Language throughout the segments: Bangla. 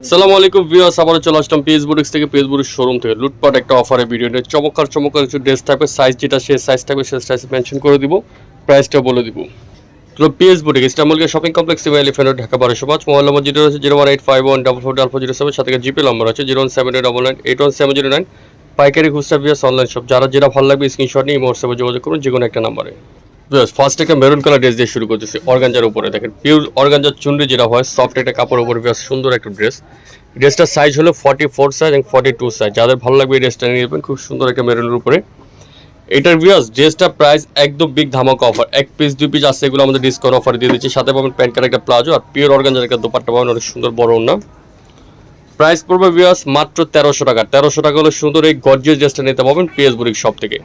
সালাম আলাইকুম ভিউয়ার্স, আবারও চলে আসলাম পেজ থেকে। পেজ শোরুম থেকে। লুটপাট একটা অফারে ভিডিও নিয়ে। চমৎকার চমৎকার কিছু ড্রেস থাকবে। সাইজ যেটা, সে সাইজ থাকবে, সে সাইজ মেনশন করে দিব। প্রাইসটা বলে দিব। তো পিএস বুটিক ইস্টামবুলকে শপিং কমপ্লেক্স সিমা এলিফেন্ট ঢাকা, বারোশো পাঁচ। মোবাইল নম্বর জিরো আছে zero one eight five one double four double four zero seven সাথে জিপে নম্বর আছে zero one seven double nine eight one seven zero nine পাইকারি খুচরা ভিউয়ার্স অনলাইন শপ যারা যেটা ভালো লাগবে স্ক্রিনশট নিয়ে হোয়াটসঅ্যাপে যোগাযোগ করুন যে কোনো একটা নাম্বারে ফার্স্ট একটা মেরুন কালার ড্রেস দিয়ে শুরু করতেছি। অর্গানজার উপরে দেখেন পিওর অর্গানজার চুনরি যেটা হয় সফট একটা কাপড় উপরে ভিউয়ার্স সুন্দর একটা ড্রেস ড্রেসটার সাইজ হলো ফর্টি ফোর সাইজ এবং ফর্টি টু সাইজ যাদের ভালো লাগবে এই ড্রেসটা নিয়ে নেবেন, খুব সুন্দর একটা মেরুনের উপরে। এটার ভিউয়ার্স ড্রেসটা প্রাইস একদম বিগ ধামাকা অফার এক পিস দুই পিস আছে, এগুলো আমাদের ডিসকাউন্ট অফার দিয়ে দিচ্ছি। সাথে পাবেন প্যান্ট কার্ড একটা প্লাজো আর পিওর অর্গানজার একটা দোপাট্টা পাবেন, অনেক সুন্দর বড় না প্রাইস পড়বে ভিউয়ার্স মাত্র তেরোশো টাকা। তেরোশো টাকা হলে সুন্দর এই গর্জিয়াস ড্রেসটা নিতে পাবেন পিএস বুরিক শপ থেকে।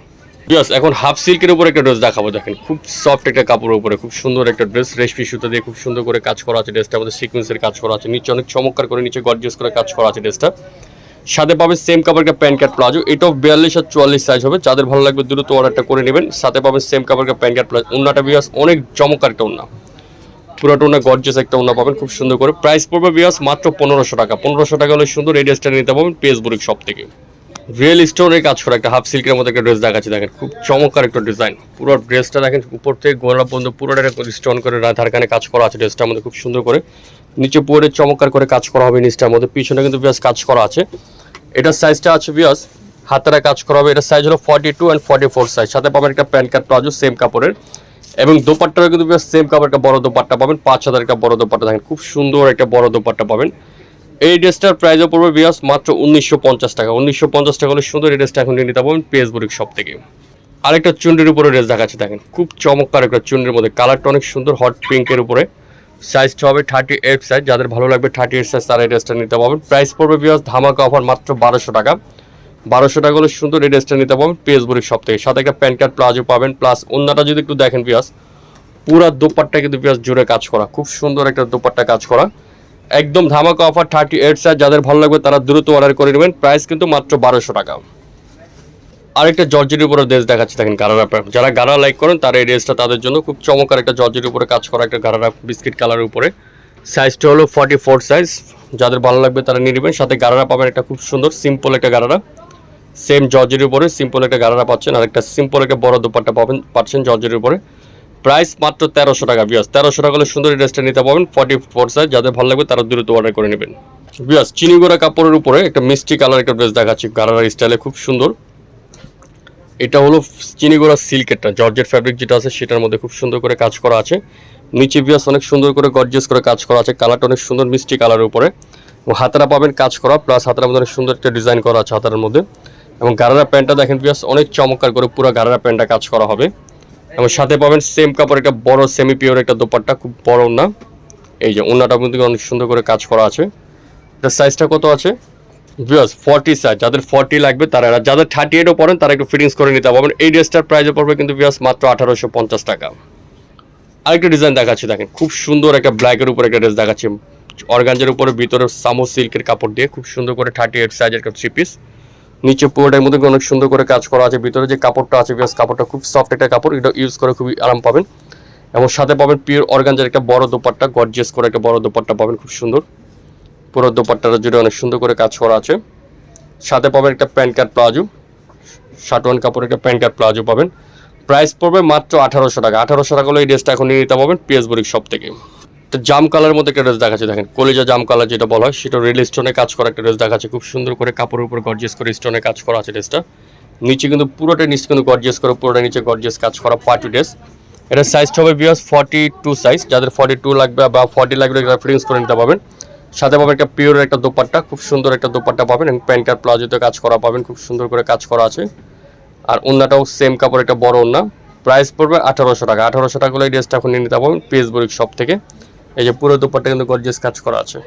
ভিউয়ার্স এখন হাফ সিল্কের উপরে একটা ড্রেস দেখাবো, দেখেন। খুব সফট একটা কাপড়ের উপরে, খুব সুন্দর একটা ড্রেস রেশমি সুতো দিয়ে খুব সুন্দর করে কাজ করা আছে ড্রেসটা আমাদের সিকোয়েন্সের কাজ করা আছে। নিচে অনেক চমৎকার করে, নিচে গর্জিয়াস করে কাজ করা আছে ড্রেসটা সাথে পাবেন সেম কাপড় একটা প্যান্ট কার্ড প্লাজো এটাও বিয়াল্লিশ আর চুয়াল্লিশ সাইজ হবে। যাদের ভালো লাগবে দ্রুত অর্ডারটা করে নেবেন। সাথে পাবেন সেম কাপড় একটা প্যান্ট কার্ড প্লাজো উন্নাটা বিয়াস অনেক চমৎকার একটা উন্না পুরোটা উন্না গর্জিয়াস একটা উন্না পাবেন, খুব সুন্দর করে। প্রাইস পড়বে বিয়াস মাত্র পনেরোশো টাকা। পনেরোশো টাকা হলে সুন্দর এই ড্রেসটা নিতে পাবেন পেসবুরিক শপ থেকে। রিয়েল স্টোনের কাজ করা, একটা হাফ সিল্কের মধ্যে একটা ড্রেস দেখাচ্ছি, দেখেন, খুব চমৎকার একটা ডিজাইন পুরো ড্রেসটা দেখেন, উপর থেকে গোড়া পর্যন্ত পুরোটা স্টোন করে ধারখানে কাজ করা আছে ড্রেসটার মধ্যে, খুব সুন্দর করে। নিচে পুরো চমৎকার করে কাজ করা হবে নিচটার মধ্যে, পিছনে কিন্তু বিয়াস কাজ করা আছে। এটার সাইজটা আছে বিয়াস হাতেরা কাজ করা হবে এটার সাইজ হলো forty two and forty four size সাথে পাবেন একটা প্যান্ট কার্ড প্লাজো সেম কাপড়ের। এবং দোপাট্টারও কিন্তু সেম কাপড় একটা বড় দোপাট্টা পাবেন, পাঁচ হাজার একটা বড় দোপাট্টা। দেখেন, খুব সুন্দর একটা বড় দোপাট্টা পাবেন। এই ড্রেসটার প্রাইসও পড়বে বিয়াস মাত্র উনিশশো পঞ্চাশ টাকা। উনিশশো পঞ্চাশ টাকা হলে সুন্দর এই ড্রেসটা এখন নিতে পারবেন পেসবুরিক শপ থেকে। আরেকটা চুন্ডির উপরে ড্রেস দেখাচ্ছে, দেখেন। খুব চমৎকার একটা চুন্ডির মধ্যে কালারটা অনেক সুন্দর হট পিঙ্কের উপরে। সাইজটা হবে থার্টি এইট সাইজ যাদের ভালো লাগবে থার্টি এইট সাইজ তারা এই ড্রেসটা নিতে পারবেন। প্রাইস পড়বে বিয়াস ধামাকা অফার মাত্র বারোশো টাকা। বারোশো টাকা হলে সুন্দর এই ড্রেসটা নিতে পারবেন পেসবুরিক শপ থেকে। সাথে একটা প্যান্ট কার্ড প্লাজো পাবেন প্লাস অন্যটা যদি একটু দেখেন বিয়াস পুরা দোপাট্টা কিন্তু বিয়াস জুড়ে কাজ করা। খুব সুন্দর একটা দোপাট্টা কাজ করা। একদম ধামাকা অফার থার্টি এইট সাইজ যাদের ভালো লাগবে তারা দ্রুত অর্ডার করে নেবেন। প্রাইস কিন্তু মাত্র বারোশো টাকা। আরেকটা জর্জের উপরে ড্রেস দেখাচ্ছি, দেখেন গারারা যারা গারা লাইক করেন, তারা এই ড্রেসটা তাদের জন্য খুব চমৎকার একটা জর্জের উপরে কাজ করা একটা গারারা বিস্কিট কালারের উপরে। সাইজটা হলো ফর্টি ফোর সাইজ যাদের ভালো লাগবে তারা নিয়ে নেবেন। সাথে গারারা পাবেন একটা খুব সুন্দর সিম্পল একটা গারারা সেম জর্জের উপরে সিম্পল একটা গারারা পাচ্ছেন। আর একটা সিম্পল একটা বড় দোপাট্টা পাবেন, পাচ্ছেন জর্জের উপরে। প্রাইস মাত্র তেরোশো টাকা বিয়াস তেরোশো টাকা হলে সুন্দর ড্রেসটা নিতে পাবেন ফর্টি ফোর সাইজ যাদের ভালো লাগবে তারা দ্রুত অর্ডার করে নেবেন। বিয়াস চিনিগোড়া কাপড়ের উপরে একটা মিষ্টি কালার একটা ড্রেস দেখাচ্ছি গারারা স্টাইলে খুব সুন্দর। এটা হলো চিনিগোড়া সিল্কেরটা জর্জের ফ্যাব্রিক যেটা আছে সেটার মধ্যে খুব সুন্দর করে কাজ করা আছে। নিচে বিয়াস অনেক সুন্দর করে গর্জেস করে কাজ করা আছে কালারটা অনেক সুন্দর মিষ্টি কালারের উপরে। এবং হাতারা পাবেন কাজ করা প্লাস হাতার মধ্যে অনেক সুন্দর একটা ডিজাইন করা আছে হাতার মধ্যে। এবং গারারা প্যান্টটা দেখেন বিয়াস অনেক চমৎকার করে পুরো গারারা প্যান্টটা কাজ করা হবে। এবং সাথে পাবেন সেম কাপড় একটা বড় সেমি পিওর একটা দোপাট্টা খুব বড় না। এই যে ওনাটার কিন্তু অনেক সুন্দর করে কাজ করা আছে। এটার সাইজটা কত আছে? ভিউয়ার্স ফর্টি সাইজ যাদের ফর্টি লাগবে তারা আর যাদের থার্টি এইটও পড়েন তারা একটু ফিটিংস করে নিতে পারবেন এই ড্রেসটার প্রাইসে পড়বে কিন্তু ভিউয়ার্স মাত্র আঠারোশো পঞ্চাশ টাকা। আরেকটা ডিজাইন দেখাচ্ছি দেখেন খুব সুন্দর একটা ব্ল্যাকের উপর একটা ড্রেস দেখাচ্ছি। অর্গানজের উপরে ভিতরে সামো সিল্কের কাপড় দিয়ে খুব সুন্দর করে থার্টি এইট সাইজের একটা থ্রি পিস নিচে পুরোটার মধ্যে অনেক সুন্দর করে কাজ করা আছে, ভিতরে যে কাপড়টা আছে ভিউয়ার্স কাপড়টা খুব সফট একটা কাপড়, এটা ইউজ করে খুবই আরাম পাবেন। এবং সাথে পাবেন পিওর অর্গানজার একটা বড় দোপাট্টা গর্জিয়াস করে একটা বড় দোপাট্টা পাবেন, খুব সুন্দর। পুরো দোপাট্টাটা জুড়ে অনেক সুন্দর করে কাজ করা আছে। সাথে পাবেন একটা প্যান্ট কার্ড প্লাজো শার্টওয়ান কাপড়ের একটা প্যান্ট কার্ড প্লাজো পাবেন। প্রাইস পড়বে মাত্র আঠারোশো টাকা। আঠারোশো টাকা হলে এই ড্রেসটা এখন নিয়ে নিতে পারবেন পিএসবুরিক শপ থেকে। তো জাম কালারের মধ্যে একটা ড্রেস দেখাচ্ছে, দেখেন, কলিজা জাম কালার যেটা বলা হয়, সেটা রেল স্টোনে কাজ করা একটা ড্রেস দেখাচ্ছে, খুব সুন্দর করে কাপড়ের উপর গর্জিয়াস করে স্টোনে কাজ করা আছে ড্রেসটা নিচে কিন্তু পুরোটা নিচে কিন্তু গর্জিয়াস করে, পুরোটা নিচে গর্জিয়াস কাজ করা পার্টি ড্রেস এটার সাইজটা হবে বিয়াস ফর্টি টু সাইজ যাদের ফর্টি টু লাগবে বা ফর্টি লাগবে ফিটিংস করে নিতে পারবেন। সাথে পাবেন একটা পিওর একটা দোপাট্টা, খুব সুন্দর একটা দোপাট্টা পাবেন, এবং প্যান্ট কার্ড প্লাজোতে কাজ করা পাবেন, খুব সুন্দর করে কাজ করা আছে। আর ওন্নাটাও সেম কাপড় একটা বড় ওন্না। প্রাইস পড়বে আঠারোশো টাকা আঠারোশো টাকা হলে এই ড্রেসটা এখন নিয়ে নিতে পারবেন পেসবুরিক শপ থেকে। এই যে পুরো দোপাট্টা কিন্তু গর্জিয়াস কাজ করা আছে।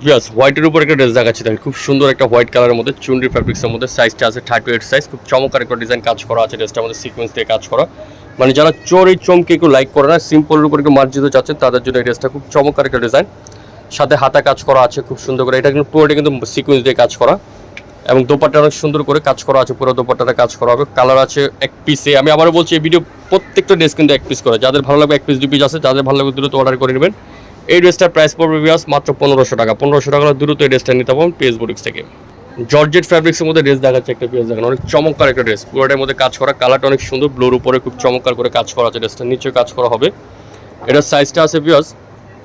বিয়াস হোয়াইটের উপর একটা ড্রেস দেখাচ্ছি দেখেন খুব সুন্দর একটা হোয়াইট কালারের মধ্যে চুন্ডি ফ্যাব্রিক্সের মধ্যে সাইজটা আছে থার্টি এইট সাইজ খুব চমৎকার একটা ডিজাইন কাজ করা আছে ড্রেসটার মধ্যে সিকোয়েন্স দিয়ে কাজ করা। মানে যারা চোর এই চমকে একটু লাইক করে না সিম্পলের উপর একটু মার্জিত চাচ্ছে তাদের জন্য এই ড্রেসটা খুব চমৎকার একটা ডিজাইন সাথে হাতা কাজ করা আছে, খুব সুন্দর করে। এটা কিন্তু পুরোটা কিন্তু সিকোয়েন্স দিয়ে কাজ করা। এবং দোপাট্টা অনেক সুন্দর করে কাজ করা আছে, পুরো দোপাট্টাটা কাজ করা হবে। কালার আছে এক পিসে আমি আবারও বলছি, এই ভিডিও প্রত্যেকটা ড্রেস কিন্তু এক পিস করে। যাদের ভালো লাগবে এক পিস দু পিস আছে, যাদের ভালো লাগবে দ্রুত অর্ডার করে নেবেন। এই ড্রেসটার প্রাইস পড়বে বিয়াস মাত্র পনেরোশো টাকা। পনেরোশো টাকা দ্রুত এই ড্রেসটা নিতে পারবেন পেজ বুটিক্স থেকে। জর্জেট ফ্যাব্রিক্সের মধ্যে ড্রেস দেখাচ্ছে একটা ড্রেস দেখেন। অনেক চমৎকার একটা ড্রেস পুরোটার মধ্যে কাজ করা। কালারটা অনেক সুন্দর। ব্লুর উপরে খুব চমৎকার করে কাজ করা আছে ড্রেসটা নিচে কাজ করা হবে। এটার সাইজটা আছে বিয়াস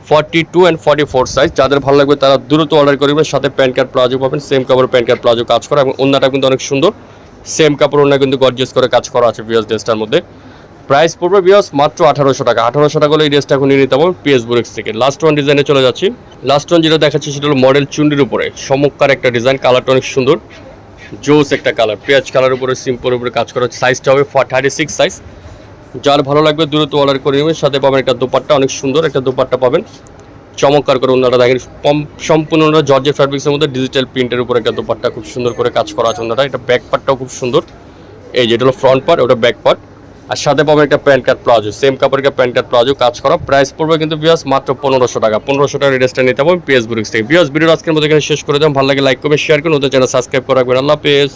forty two and forty four size যাদের ভালো লাগবে তারা দ্রুত অর্ডার করবেন সাথে প্যান্ট কার্ড প্লাজো পাবেন। সেম কাপড় প্যান্ট কার্ড প্লাজো কাজ করা এবং অন্যটা কিন্তু অনেক সুন্দর। সেম কাপড় অন্য কিন্তু গর্জিয়াস করে কাজ করা আছে বিয়াস ড্রেসটার মধ্যে। প্রাইস পড়বে বিয়াস মাত্র আঠারোশো টাকা। আঠারোশো টাকা হলে এই ড্রেসটা এখন নিয়ে নিতে পারবেন পিএস বুরেক্স থেকে। লাস্ট ওয়ান ডিজাইনে চলে যাচ্ছি। লাস্ট ওয়ান যেটা দেখাচ্ছি সেটা হলো মডেল চুন্ডির উপরে। চমৎকার একটা ডিজাইন কালারটা অনেক সুন্দর। জোস একটা কালার পেঁয়াজ কালার উপরে সিম্পল উপরে কাজ করা সাইজটা হবে থার্টি সিক্স সাইজ যার ভালো লাগবে দ্রুত অর্ডার করে নেবেন। সাথে পাবেন একটা দোপাট্টা, অনেক সুন্দর একটা দোপাট্টা পাবেন। চমৎকার করে ওনারা দেখেন সম্পূর্ণ ওনারা জর্জের ফ্যাব্রিক্সের মধ্যে ডিজিটাল প্রিন্টের উপর একটা দোপাট্টা খুব সুন্দর করে কাজ করা আছে ওনারা। এটা ব্যাক পার্টটাও খুব সুন্দর। এই যেটা হলো ফ্রন্ট পার্ট ওটা ব্যাক পার্ট আর সাথে পাবেন একটা প্যান্ট কার্ড প্লাজো সেম কাপড়ের প্যান্ট কার্ড প্লাজো কাজ করা। প্রাইস পড়বে কিন্তু বিয়াস মাত্র পনেরোশো টাকা। পনেরোশো টাকা ড্রেসটা নিতে পারবেন পিএস বুরিক্স থেকে। বিয়াস ভিডিও আজকের মধ্যে এখানে শেষ করে দেন। ভালো লাগে লাইক করবেন শেয়ার করুন। ওদের চ্যানেল সাবস্ক্রাইব করে রাখবেন। আল্লাহ পেজ